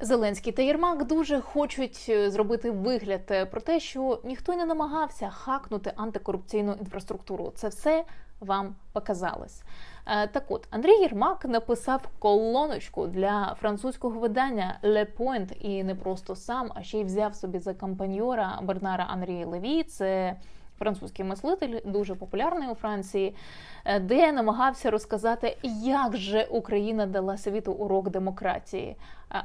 Зеленський та Єрмак дуже хочуть е, зробити вигляд е, про те, що ніхто не намагався хакнути антикорупційну інфраструктуру. Це все вам показалось. Е, Так от Андрій Єрмак написав колоночку для французького видання Le Point і не просто сам, а ще й взяв собі за компаньора Бернара Анрія Леві. Це французький мислитель, дуже популярний у Франції, е, де намагався розказати, як же Україна дала світу урок демократії,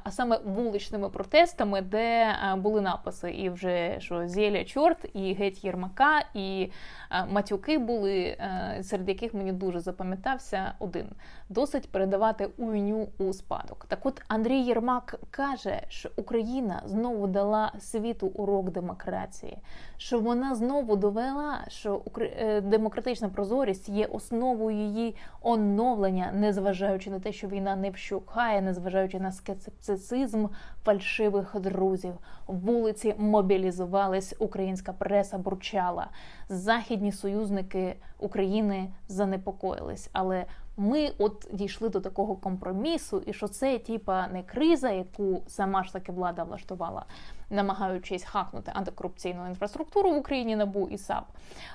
а саме вуличними протестами, де е, були написи, і вже що зєля чорт, і геть Єрмака, і е, матюки були, серед яких мені дуже запам'ятався один: досить передавати уйню у спадок. Так от Андрій Єрмак каже, що Україна знову дала світу урок демократії, що вона знову довела, що укр- е, демократична прозорість є основою її оновлення, незважаючи на те, що війна не вщухає, незважаючи на скептицизм фальшивих друзів. Вулиці мобілізувались, українська преса бурчала. Західні союзники України занепокоїлись, але ми от дійшли до такого компромісу, і що це типа не криза, яку сама ж таки влада влаштувала, намагаючись хакнути антикорупційну інфраструктуру в Україні НАБУ і САП.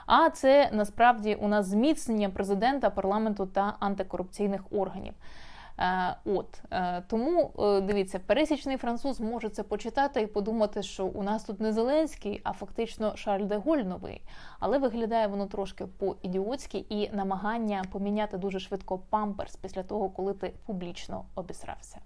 А це насправді у нас зміцнення президента, парламенту та антикорупційних органів. Е, От е, тому е, дивіться, пересічний француз може це почитати і подумати, що у нас тут не Зеленський, а фактично Шарль де Голь новий. Але виглядає воно трошки по-ідіотськи і намагання поміняти дуже швидко памперс після того, коли ти публічно обісрався.